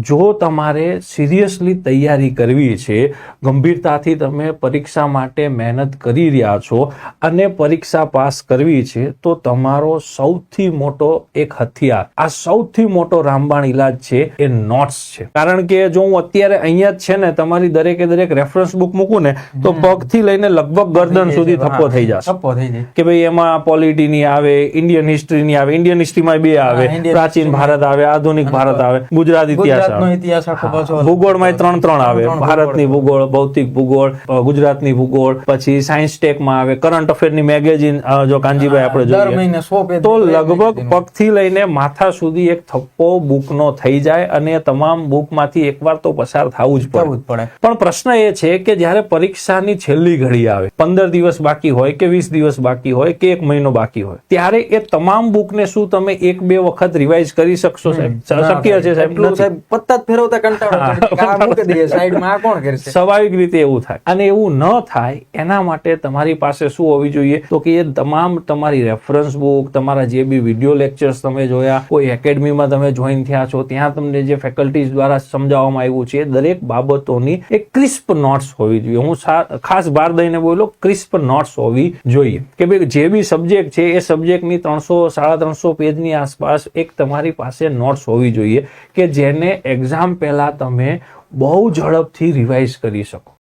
જો તમારે સિરિયસલી તૈયારી કરવી છે ગંભીરતાથી તમે પરીક્ષા માટે મહેનત કરી રહ્યા છો અને પરીક્ષા પાસ કરવી છે તો તમારો સૌથી મોટો એક હથિયાર આ સૌથી મોટો રામબાણ ઇલાજ છે એ નોટ્સ છે. કારણ કે જો હું અત્યારે અહીંયા જ છે ને તમારી દરેકે દરેક રેફરન્સ બુક મૂકું ને તો પગથી લઈને લગભગ ગરદન સુધી થપ્પો થઈ જશે. થપ્પો થઈ જાય. કે ભાઈ એમાં પોલિટીની આવે ઇન્ડિયન હિસ્ટ્રી ની આવે ઇન્ડિયન હિસ્ટ્રીમાં બે આવે પ્રાચીન ભારત આવે આધુનિક ભારત આવે ગુજરાત ઇતિહાસ ગુજરાતનો ઇતિહાસ આખો પાછો ભૂગોળમાં ત્રણ ત્રણ આવે. ભારતની ભૂગોળ. ભૌતિક ભૂગોળ ગુજરાતની ભૂગોળ પછી સાયન્સ ટેકમાં આવે કરંટ અફેરની મેગેઝિન જો કાનજીભાઈ આપણે જોઈએ. તો લગભગ પગથી લઈને માથા સુધી એક થપ્પો બુકનો થઈ જાય અને તમામ બુકમાંથી એકવાર તો પસાર થવું જ પડે. પણ પ્રશ્ન એ છે કે જ્યારે પરીક્ષાની છેલ્લી ઘડી આવે પંદર દિવસ બાકી હોય કે વીસ દિવસ બાકી હોય કે એક મહિનો બાકી હોય ત્યારે એ તમામ બુકને શું તમે એક બે વખત રિવાઇઝ કરી શકશો સાહેબ? શક્ય છે. સાહેબ પત્તા ફેરવતા કંટાળો આ મૂકી દઈએ સાઈડમાં આ કોણ કરશે સ્વાભાવિક રીતે એવું થાય. અને એવું ન થાય એના માટે તમારી પાસે શું હોવી જોઈએ? તો કે એ તમામ તમારી રેફરન્સ બુક તમારા જે બી વીડિયો લેક્ચર્સ તમે જોયા કોઈ એકેડમીમાં તમે જોઈન થયા છો ત્યાં તમને જે ફેકલ્ટીઝ દ્વારા સમજાવવામાં આવ્યું છે દરેક બાબતોની એક ક્રિસ્પ નોટ્સ હોવી જોઈએ. હું ખાસ ભાર દઈને બોલો ક્રિસ્પ નોટ્સ હોવી જોઈએ. કે ભાઈ જે બી સબ્જેક્ટ છે એ સબ્જેક્ટની ત્રણસો સાડા ત્રણસો પેજની આસપાસ એક તમારી પાસે નોટ્સ હોવી જોઈએ કે જેને એક્ઝામ પહેલા તમે બહુ ઝડપથી રિવાઇઝ કરી શકો.